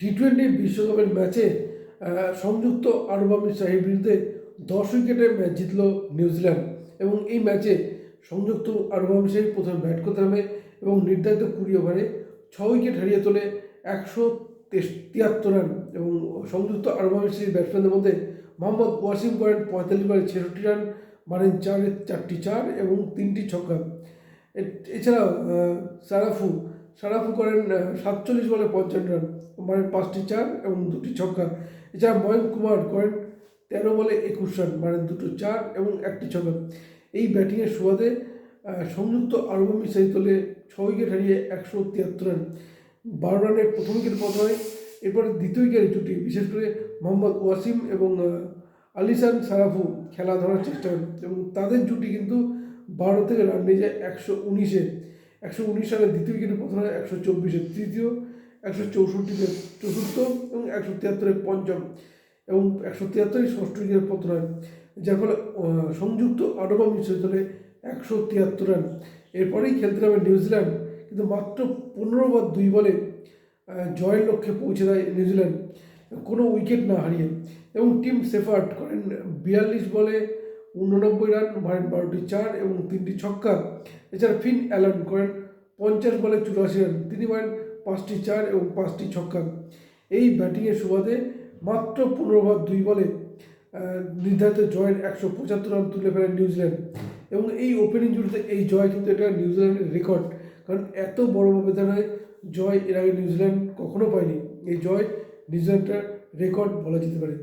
T twenty বিশ্বকাপের ম্যাচে সংযুক্ত আরব আমিরশাহীর বিরুদ্ধে দশ উইকেটে ম্যাচ জিতল নিউজিল্যান্ড এবং এই ম্যাচে সংযুক্ত আরব আমিরশাহী প্রথমে ব্যাট করতে নামে এবং নির্ধারিত কুড়ি ওভারে ছ উইকেট হারিয়ে তোলে একশো তিয়াত্তর রান এবং সংযুক্ত আরব আমিরশাহীর ব্যাটসম্যানদের মধ্যে মোহাম্মদ ওয়াসিম করেন পঁয়তাল্লিশ বলে ছেষট্টি রান, মারেন চার চারটি চার এবং তিনটি ছক্কা। এছাড়াও সারাফু সারাফু করেন সাতচল্লিশ বলে পঞ্চান্ন রান মারেন পাঁচটি চার এবং দুটি ছক্কা। এছাড়া ময়ঙ্ক কুমার করেন তেরো বলে একুশ রান, মারেন দুটো চার এবং একটি ছক্কা। এই ব্যাটিংয়ের সুবাদে সংযুক্ত আরব আমিরশাহী তোলে ছ উইকেট হারিয়ে একশো তিয়াত্তর রান। বারো রানের প্রথম উইকেট পতন হয়, এরপরে দ্বিতীয় উইকেটের জুটি বিশেষ করে মোহাম্মদ ওয়াসিম এবং আলিসান সারাফু খেলা ধরার চেষ্টা করেন এবং তাদের জুটি কিন্তু বারো থেকে রান নিয়ে যায় একশো উনিশে। একশো উনিশ রানের দ্বিতীয় উইকেটে হয় একশো চব্বিশে তৃতীয়, একশো চৌষট্টিতে চতুর্থ এবং একশো তিয়াত্তরের পঞ্চম এবং একশো তিয়াত্তরে ষষ্ঠ উইকেটে পতন হয়, যার ফলে সংযুক্ত আরব আমিরশাহী দলে একশো তিয়াত্তর রান এরপরেই খেলতে নামে নিউজিল্যান্ড, কিন্তু মাত্র পনেরো বা দুই বলে জয়ের লক্ষ্যে পৌঁছে দেয় নিউজিল্যান্ড। কোনো উইকেট না হারিয়ে এবং টিম সেফার্ট করেন বিয়াল্লিশ বলে উননব্বই রান মারেন বারোটি চার এবং তিনটি ছক্কা। এছাড়া ফিন অ্যালান করেন, পঞ্চাশ বলে চুরাশি রান। তিনি মারেন পাঁচটি চার এবং পাঁচটি ছক্কা। এই ব্যাটিংয়ের সুবাদে মাত্র পনেরো ওভার, দুই বলে নির্ধারিত জয়ের একশো পঁচাত্তর রান তুলে ফেলেন নিউজিল্যান্ড। এবং এই ওপেনিং জুড়িতে এই জয় কিন্তু এটা নিউজিল্যান্ডের রেকর্ড কারণ এত বড় ব্যবধানে জয় এর আগে নিউজিল্যান্ড কখনো পায়নি। এই জয় নিউজিল্যান্ডের রেকর্ড বলা যেতে পারে।